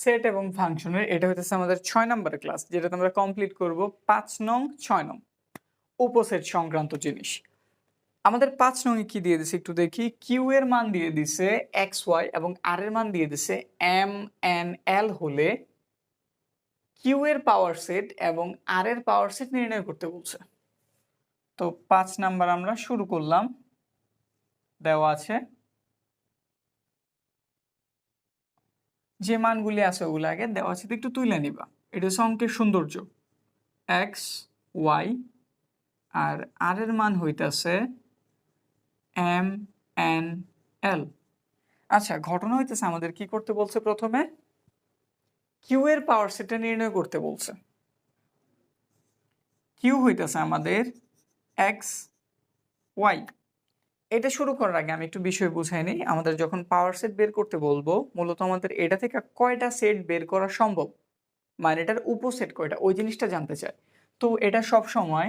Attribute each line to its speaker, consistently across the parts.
Speaker 1: Set এবং ফাংশনের, এটা হইতেছে আমাদের ছয় নম্বরের ক্লাস, যেটাতে আমরা কমপ্লিট করব পাঁচ নং, ছয় নং, উপসেট সংক্রান্ত জিনিস। আমাদের পাঁচ নং কি দিয়ে দিছে একটু দেখি? কিউ এর মান দিয়ে দিছে এক্স ওয়াই এবং আর এর মান দিয়ে দিছে এম এন এল হলে কিউ এর পাওয়ার সেট এবং আর এর পাওয়ার সেট নির্ণয় করতে বলছে। তো পাঁচ নাম্বার আমরা শুরু করলাম। দেওয়া আছে। যে মানগুলি আছে ওগুলো আগে দেওয়া আছে একটু তুলে নিবা। এটা হচ্ছে অঙ্কের সৌন্দর্য। এক্স ওয়াই আর আর এর মান হইতেছে এম এন এল আচ্ছা ঘটনা হইতেছে আমাদের কি করতে বলছে প্রথমে? কিউ এর পাওয়ার সেটটা নির্ণয় করতে বলছে। কিউ হইতেছে আমাদের এক্স ওয়াই এটা শুরু করার আগে আমি একটু বিষয় বুঝাই নিই। আমাদের যখন পাওয়ার সেট বের করতে বলব, মূলত আমাদের এটা থেকে কয়টা সেট বের করা সম্ভব? মানে এটার উপসেট কয়টা? ওই জিনিসটা জানতে চায় তো এটা সব সময়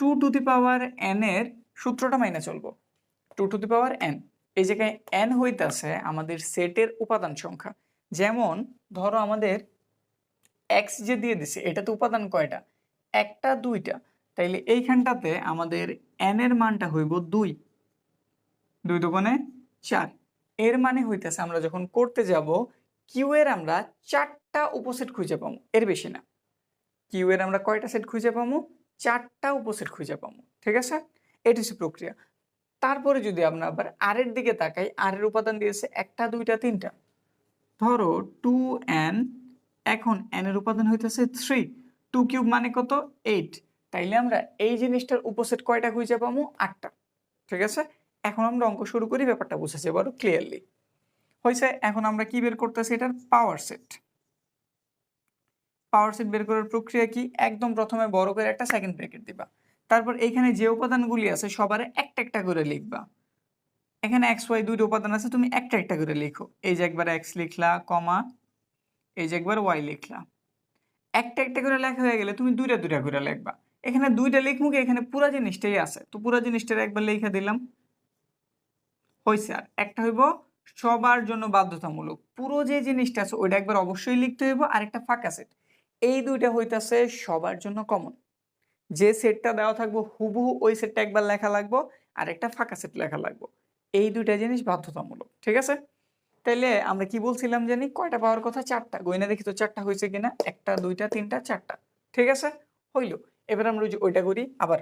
Speaker 1: two to the power n এর সূত্রটা মাইনে চলবো। Two to the power n এই জায়গায় এন হইতাছে আমাদের সেটের উপাদান সংখ্যা। যেমন ধরো আমাদের এক্স যে দিয়ে দিছে, এটাতে উপাদান কয়টা? একটা, দুইটা। তাইলে এইখানটাতে আমাদের এন এর মানটা হইব দুই। দুই দোকানে চার। এর মানে হইতেছে আমরা যখন করতে যাব, কিউ এর আমরা চারটা উপসেট খুঁজে পাবো এর বেশি না। কিউ এর আমরা কয়টা সেট খুঁজে পাবো চারটা উপসেট খুঁজে পাবো ঠিক আছে? এটি হচ্ছে প্রক্রিয়া। তারপরে যদি আমরা আবার আর এর দিকে তাকাই, আর এর উপাদান দিয়েছে একটা, দুইটা, তিনটা। ধরো টু এন, এখন এন এর উপাদান হইতেছে থ্রি। টু কিউব মানে কত? এইট। তাইলে আমরা এই জিনিসটার উপসেট কয়টা খুঁজে পাবো আটটা, ঠিক আছে? এখন আমরা অঙ্ক শুরু করি, ব্যাপারটা বুঝেছি, এবারও ক্লিয়ারলি হয়েছে, এখন আমরা কি বের করতেছি? এটার পাওয়ার সেট পাওয়ার সেট বের করার প্রক্রিয়া কি? একদম প্রথমে বড় করে একটা সেকেন্ড ব্রেকেট দিবা। তারপর এখানে যে উপাদানগুলি আছে, সবার একটা একটা করে লিখবা। এখানে এক্স ওয়াই দুইটা উপাদান আছে, তুমি একটা একটা করে লিখো। এই যে একবার এক্স লিখলা, কমা, এই যে একবার ওয়াই লিখলা। একটা একটা করে লেখা হয়ে গেলে তুমি দুইটা দুইটা করে লিখবা। এখানে দুইটা লিখব কি এখানে পুরা জিনিসটাই আছে। তো পুরা জিনিসটা একবার লিখে দিলাম। হয়েছে আর। একটা হইব সবার জন্য বাধ্যতামূলক। পুরো যে জিনিসটা আছে, ওইটা একবার অবশ্যই লিখতে হইব। আর একটা ফাঁকা সেট এই দুইটা হইতাছে সবার জন্য কমন যে সেটটা দেওয়া থাকব, হুবহু ওই সেটটা একবার লেখা লাগবো আর একটা ফাঁকা সেট লেখা লাগবো। এই দুইটা জিনিস বাধ্যতামূলক, ঠিক আছে? তাইলে আমরা কি বলছিলাম জানি? কয়টা পাওয়ার কথা? চারটা। গয়না দেখি তো চারটা হয়েছে কিনা? একটা, দুইটা, তিনটা, চারটা। ঠিক আছে? হইল। এবার আমরা ওই ওইটা করি আবার।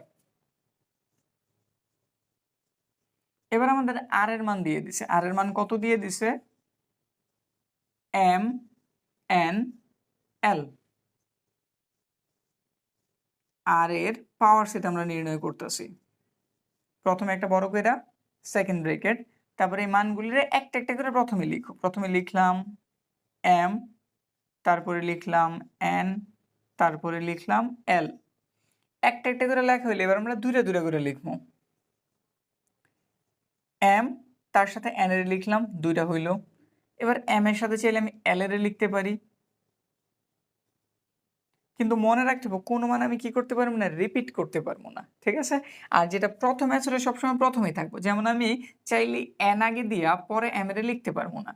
Speaker 1: এবার আমাদের আর এর মান দিয়ে দিছে। আর এর মান কত দিয়ে দিছে? এম এন এল আর এর পাওয়ার সেট আমরা নির্ণয় করতেছি। প্রথমে একটা বড় করে সেকেন্ড ব্রেকেট তারপরে এই মানগুলির একটা একটা করে প্রথমে লিখো। প্রথমে লিখলাম এম তারপরে লিখলাম এন তারপরে লিখলাম এল একটা একটা করে লেখা হইলে এবার আমরা দুইটা দুইটা করে লিখব। এম তার সাথে এন এর লিখলাম, দুইটা হইল। এবার এম এর সাথে চাইলে আমি এল এর লিখতে পারি। কিন্তু মনে রাখতে হবে, কোনো মানে আমি কি করতে পারব না রিপিট করতে পারব না, ঠিক আছে? আর যেটা প্রথম আসলে সবসময় প্রথমেই থাকব, যেমন আমি চাইলে এন আগে দিয়া পরে এম এর লিখতে পারব না।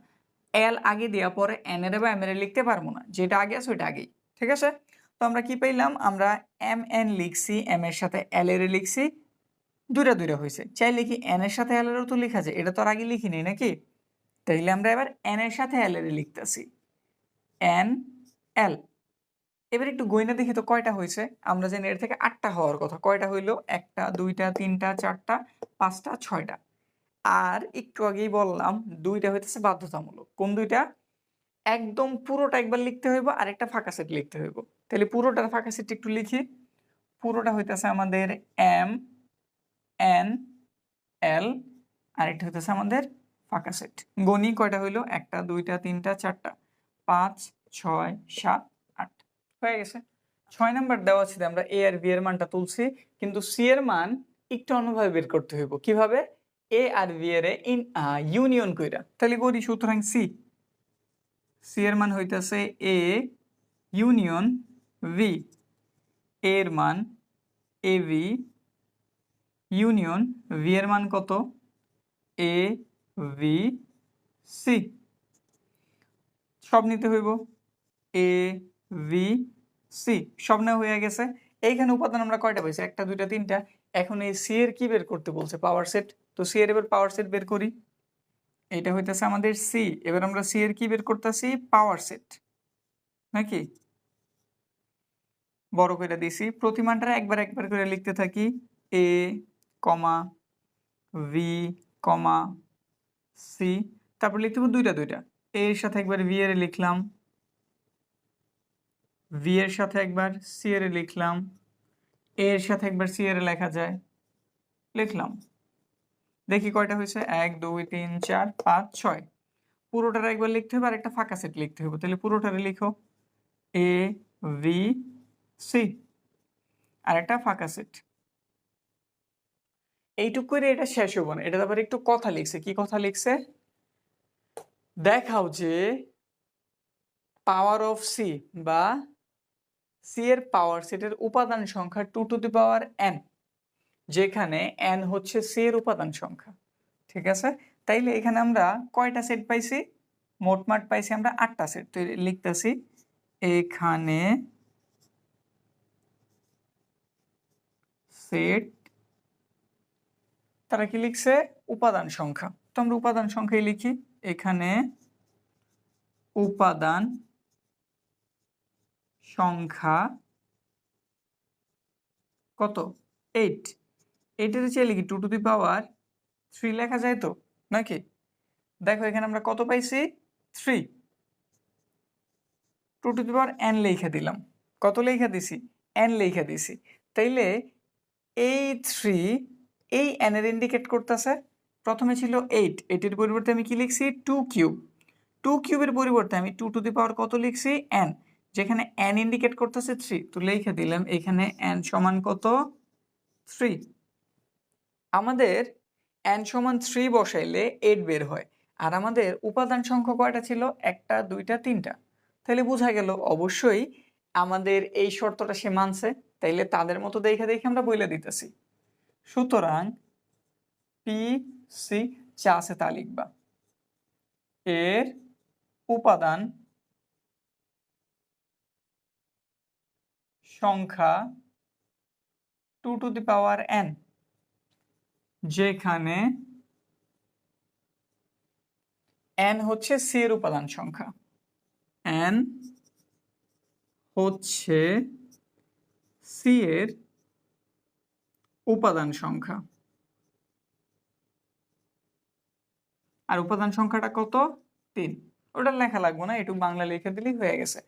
Speaker 1: এল আগে দিয়া পরে এন এর বা এম এর লিখতে পারব না, যেটা আগে আছে ওইটা আগেই, ঠিক আছে? তো আমরা কি পাইলাম? আমরা এম এন লিখছি এম এর সাথে এল এর লিখছি দুইটা দুইটা হয়েছে চাইলে কি এন এর সাথে এলারও তো লেখা যায়? এটা তো আর আগে লিখিনি নাকি? তাইলে আমরা এবার এন এর সাথে এল লিখতেছি। এন এল এবার একটু গয়না দেখি তো কয়টা হয়েছে আমরা জানি এর থেকে আটটা হওয়ার কথা। কয়টা হইল? একটা, দুইটা, তিনটা, চারটা, পাঁচটা, ছয়টা। আর একটু আগেই বললাম, দুইটা হইতেছে বাধ্যতামূলক। কোন দুইটা? একদম পুরোটা একবার লিখতে হইব আর একটা ফাঁকা সেট লিখতে হইব। তাহলে পুরোটার ফাঁকা সেট একটু লিখি। পুরোটা হইতেছে আমাদের এম এন, এল, আর এটা হইতেছে আমাদের ফাঁকা সেট। গণি কয়টা হইল? একটা, দুইটা, তিনটা, চারটা। পাঁচ, ছয়, সাত, আট। হয়ে গেছে। ছয় নাম্বার দেওয়া ছিল আমরা এ আর বি এর মানটা তুলছি, কিন্তু সি এর মান একটু অন্যভাবে বের করতে হইব। কীভাবে? এ আর বি এর ইন ইউনিয়ন কইরা। তাহলে করি সুতরাং সি। সি এর মান হইতেছে এ, ইউনিয়ন, ভি। এর মান, এ ভি ইউনিয়ন ভি এর মান কত? এ ভি সি সব নিতে হইব। এ ভি সি সব নেওয়া হয়ে গেছে। এইখানে উপাদান আমরা কয়টা পাইছি? একটা, দুইটা, তিনটা। এখন এই সি এর কি বের করতে বলছে? পাওয়ার সেট তো সি এর এবার পাওয়ার সেট বের করি। এটা হইতেছে আমাদের সি এবার আমরা সি এর কি বের করতেছি? পাওয়ার সেট নাকি? বড় করে দিছি। প্রতিমানটা একবার একবার করে লিখতে থাকি। এ কমা ভি কমা সি, তারপর লিখতে হবে দুইটা দুইটা। এর সাথে একবার ভি এর লিখলাম। ভি এর সাথে একবার সি এর লিখলাম। এর সাথে একবার সি এর লেখা যায়। লিখলাম। দেখি কয়টা হয়েছে? এক, দুই, তিন, চার, পাঁচ, ছয়। পুরোটার একবার লিখতে হবে আর একটা ফাঁকা সেট লিখতে হবে। তাহলে পুরোটারে লিখো। এ, ভি, সি। আর একটা ফাঁকা সেট। এইটুক করে এটা শেষ হব না। এটা তারপরে একটু কথা লিখছে। কি কথা লিখছে? দেখাও যে পাওয়ার অফ সি বা সি এর পাওয়ার সেটের উপাদান সংখ্যা two to the power n যেখানে এন হচ্ছে সি এর উপাদান সংখ্যা। ঠিক আছে? তাইলে এখানে আমরা কয়টা সেট পাইছি? মোটমাট পাইছি আমরা আটটা সেট তো লিখতেছি, এখানে সেট তারা কি লিখছে? উপাদান সংখ্যা। তো আমরা উপাদান সংখ্যাই লিখি। এখানে উপাদান সংখ্যা কত? এইট এইটের চেয়ে লিখি। Two to the power three লেখা যায় তো? নাকি? দেখো, এখানে আমরা কত পাইছি? Three two to the power n লেখা দিলাম। কত লেখা দিছি? এন লেখা দিছি। তাইলে এই থ্রি এই এনের ইন্ডিকেট করতেছে। প্রথমে ছিল এইট এইটের পরিবর্তে আমি কি লিখছি? টু কিউব টু কিউবের পরিবর্তে আমি টু টু দি পাওয়ার কত লিখছি? এন যেখানে এন ইন্ডিকেট করতেছে থ্রি তো লিখে দিলাম, এখানে এন সমান কত? থ্রি আমাদের এন সমান থ্রি বসাইলে এইট বের হয়। আর আমাদের উপাদান সংখ্যা কয়টা ছিল? একটা, দুইটা, তিনটা। তাহলে বোঝা গেল, অবশ্যই আমাদের এই শর্তটা সে মানছে। তাইলে তাদের মতো দেখে দেখে আমরা বইলে দিতেছি। সুতরাং পি সি আছে তা লিখবা। এর উপাদান সংখ্যা two to the power n যেখানে এন হচ্ছে সি এর উপাদান সংখ্যা। এন হচ্ছে সি এর উপাদান সংখ্যা। আর উপাদান সংখ্যাটা কত? তিন। ওটা লেখা লাগবো না, একটু বাংলা লিখে দিলেই হয়ে গেছে।